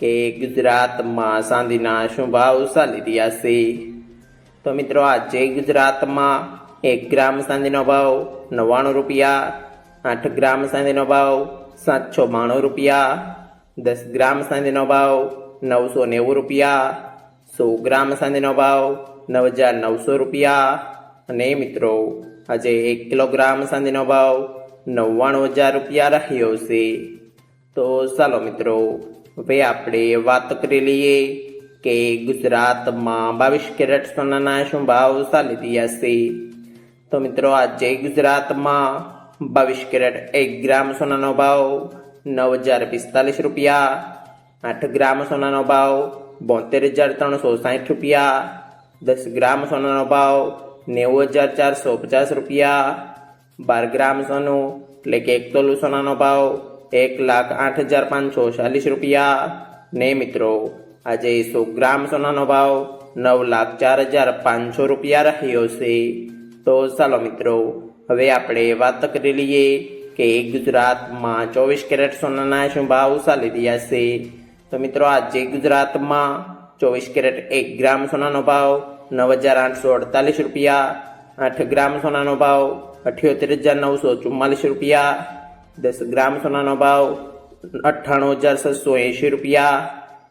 કે ગુજરાતમાં ચાંદીના શું ભાવ ચાલી રહ્યા છે? તો મિત્રો, આજે ગુજરાતમાં એક ગ્રામ ચાંદીનો ભાવ નવ્વાણું રૂપિયા, આઠ ગ્રામ ચાંદીનો ભાવ સાતસો બાણું રૂપિયા, દસ ગ્રામ ચાંદીનો ભાવ નવસો નેવું રૂપિયા, સો ગ્રામ ચાંદીનો ભાવ નવ હજાર નવસો રૂપિયા. અને મિત્રો, આજે એક કિલોગ્રામ ચાંદીનો ભાવ નવ્વાણું હજાર રૂપિયા રહ્યો છે. તો ચાલો મિત્રો હવે આપણે વાત કરી લઈએ કે ગુજરાતમાં બાવીસ કેરેટ સોનાના શું ભાવ ચાલી રહ્યા છે. તો મિત્રો, આજે ગુજરાતમાં બાવીસ કેરેટ એક ગ્રામ સોનાનો ભાવ નવ હજાર પિસ્તાલીસ રૂપિયા, આઠ ગ્રામ સોનાનો ભાવ બોતેર હજાર ત્રણસો સાઠ રૂપિયા, દસ ગ્રામ સોનાનો ભાવ નેવું હજાર ચારસો પચાસ રૂપિયા, બાર ગ્રામ સોનું એટલે કે એક તોલું સોનાનો ભાવ એક લાખ આઠ હજાર પાંચસો ચાલીસ રૂપિયા. ને મિત્રો, આજે સો ગ્રામ સોનાનો ભાવ નવ લાખ ચાર હજાર પાંચસો રૂપિયા રહ્યો છે. તો ચાલો મિત્રો, હવે આપણે વાત કરી લઈએ કે ગુજરાતમાં ચોવીસ કેરેટ સોનાના શું ભાવ ચાલી રહ્યા છે. તો મિત્રો, આજે ગુજરાતમાં ચોવીસ કેરેટ એક ગ્રામ સોનાનો ભાવ નવ હજાર આઠસો અડતાલીસ રૂપિયા. આઠ ગ્રામ સોનાનો ભાવ અઠ્યોતેર હજાર નવસો ચુમ્માલીસ રૂપિયા. દસ ગ્રામ સોનાનો ભાવ અઠ્ઠાણું હજાર છસો એંશી રૂપિયા.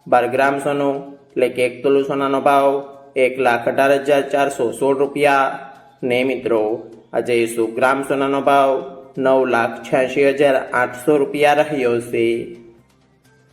બાર ગ્રામ સોનું એટલે કે એક તોલું સોનાનો ભાવ એક લાખ અઢાર હજાર ચારસો સોળ રૂપિયા. ને મિત્રો, આજે સો ગ્રામ સોનાનો ભાવ નવ લાખ છ્યાસી હજાર આઠસો રૂપિયા રહ્યો છે?